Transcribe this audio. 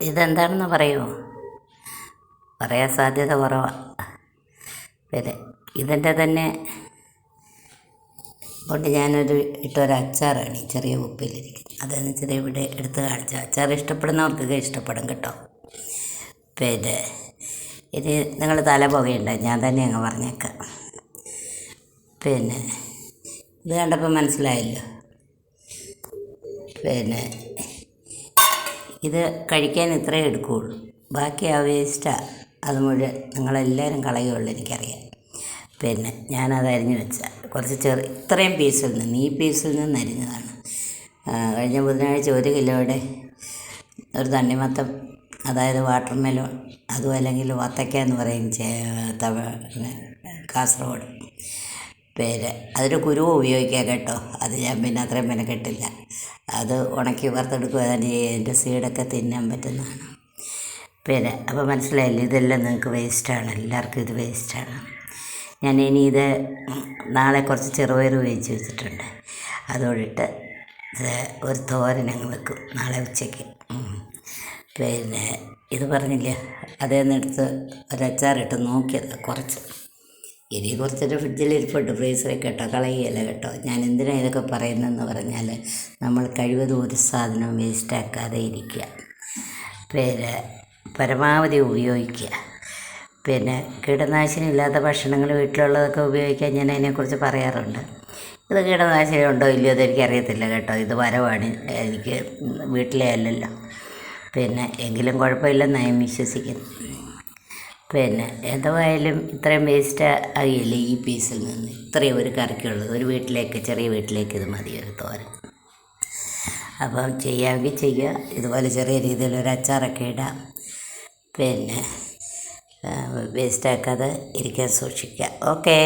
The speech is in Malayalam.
ഇതെന്താണെന്ന് പറയുമോ പറയാൻ സാധ്യത കുറവാണ് പിന്നെ ഇതിന്റെ തന്നെ കൊണ്ട് ഞാനൊരു ഇട്ടൊരു അച്ചാറാണ് ഈ ചെറിയ ഉപ്പിലിരിക്കുന്നത് അതെന്ന് വെച്ചാൽ ഇവിടെ എടുത്ത് കാണിച്ച അച്ചാർ ഇഷ്ടപ്പെടുന്നവർക്കൊക്കെ ഇഷ്ടപ്പെടും കേട്ടോ. പിന്നെ ഇത് നിങ്ങൾ തല പുകയുണ്ട? ഞാൻ തന്നെ അങ്ങ് പറഞ്ഞേക്കാം. പിന്നെ ഇത് കണ്ടപ്പോൾ മനസ്സിലായല്ലോ. പിന്നെ ഇത് കഴിക്കാൻ ഇത്രേ എടുക്കുകയുള്ളൂ. ബാക്കി ആ വേസ്റ്റാണ് അത് മുഴുവൻ നിങ്ങളെല്ലാവരും കളയുള്ളൂ എനിക്കറിയാം. പിന്നെ ഞാനത് അരിഞ്ഞ് വെച്ച. കുറച്ച് ചെറു ഇത്രയും പീസിൽ നിന്ന് ഈ പീസിൽ നിന്ന് അരിഞ്ഞതാണ്. കഴിഞ്ഞ ബുധനാഴ്ച ഒരു കിലോയുടെ ഒരു തണ്ണിമത്തം അതായത് വാട്ടർ മെലോൺ അതും അല്ലെങ്കിൽ വത്തക്ക എന്ന് പറയും കാസർഗോഡ്. പേര്. അതിന് കുരുവ് ഉപയോഗിക്കാം കേട്ടോ. അത് ഞാൻ പിന്നെ അത്രയും മെനക്കെട്ടില്ല. അത് ഉണക്കി വറുത്തെടുക്കുക അതിന്റെ അതിന്റെ സീഡൊക്കെ തിന്നാൻ പറ്റുന്നതാണ് പിന്നെ അപ്പോൾ മനസ്സിലായില്ലേ? ഇതെല്ലാം നിങ്ങൾക്ക് വേസ്റ്റാണ്. എല്ലാവർക്കും ഇത് വേസ്റ്റാണ്. ഞാൻ ഇനി ഇത് നാളെ കുറച്ച് ചെറുപയർ വേവിച്ച് വെച്ചിട്ടുണ്ട്. അതോടിട്ട് ഒരു തോരൻ അങ്ങ് വെക്കും നാളെ ഉച്ചയ്ക്ക്. പിന്നെ ഇത് പറഞ്ഞില്ല? അതേന്നെടുത്ത് ഒരച്ചാറിട്ട് നോക്കിയത് കുറച്ച്. ഇനി കുറച്ചൊരു ഫ്രിഡ്ജിൽ ഇരിപ്പുണ്ട് ഫ്രീസറിൽ കേട്ടോ കളയുകയില്ല കേട്ടോ. ഞാൻ എന്തിനാണ് ഇതൊക്കെ പറയുന്നതെന്ന് പറഞ്ഞാൽ നമ്മൾ കഴിവതും ഒരു സാധനവും വേസ്റ്റാക്കാതെ ഇരിക്കുക. പിന്നെ പരമാവധി ഉപയോഗിക്കുക. പിന്നെ കീടനാശിനി ഇല്ലാത്ത ഭക്ഷണങ്ങൾ വീട്ടിലുള്ളതൊക്കെ ഉപയോഗിക്കാൻ ഞാൻ അതിനെക്കുറിച്ച് പറയാറുണ്ട്. ഇത് കീടനാശിനി ഉണ്ടോ ഇല്ലയോ എന്ന് എനിക്കറിയത്തില്ല കേട്ടോ. ഇത് വരവാണ് എനിക്ക് വീട്ടിലെ അല്ലല്ലോ. പിന്നെ എങ്കിലും കുഴപ്പമില്ലെന്ന് ഞാൻ വിശ്വസിക്കുന്നു പിന്നെ എന്തായാലും ഇത്രയും വേസ്റ്റ് ആകില്ലേ ഈ പീസിൽ നിന്ന്? ഇത്രയും ഒരു കറിക്കുള്ളത് ഒരു വീട്ടിലേക്ക് ചെറിയ വീട്ടിലേക്ക് ഇത് മതി ഒരു തോരൻ. അപ്പം ചെയ്യാമെങ്കിൽ ചെയ്യുക. ഇതുപോലെ ചെറിയ രീതിയിൽ ഒരു അച്ചാറൊക്കെ ഇടാം. പിന്നെ വേസ്റ്റാക്കാതെ ഇരിക്കാൻ സൂക്ഷിക്കുക. ഓക്കേ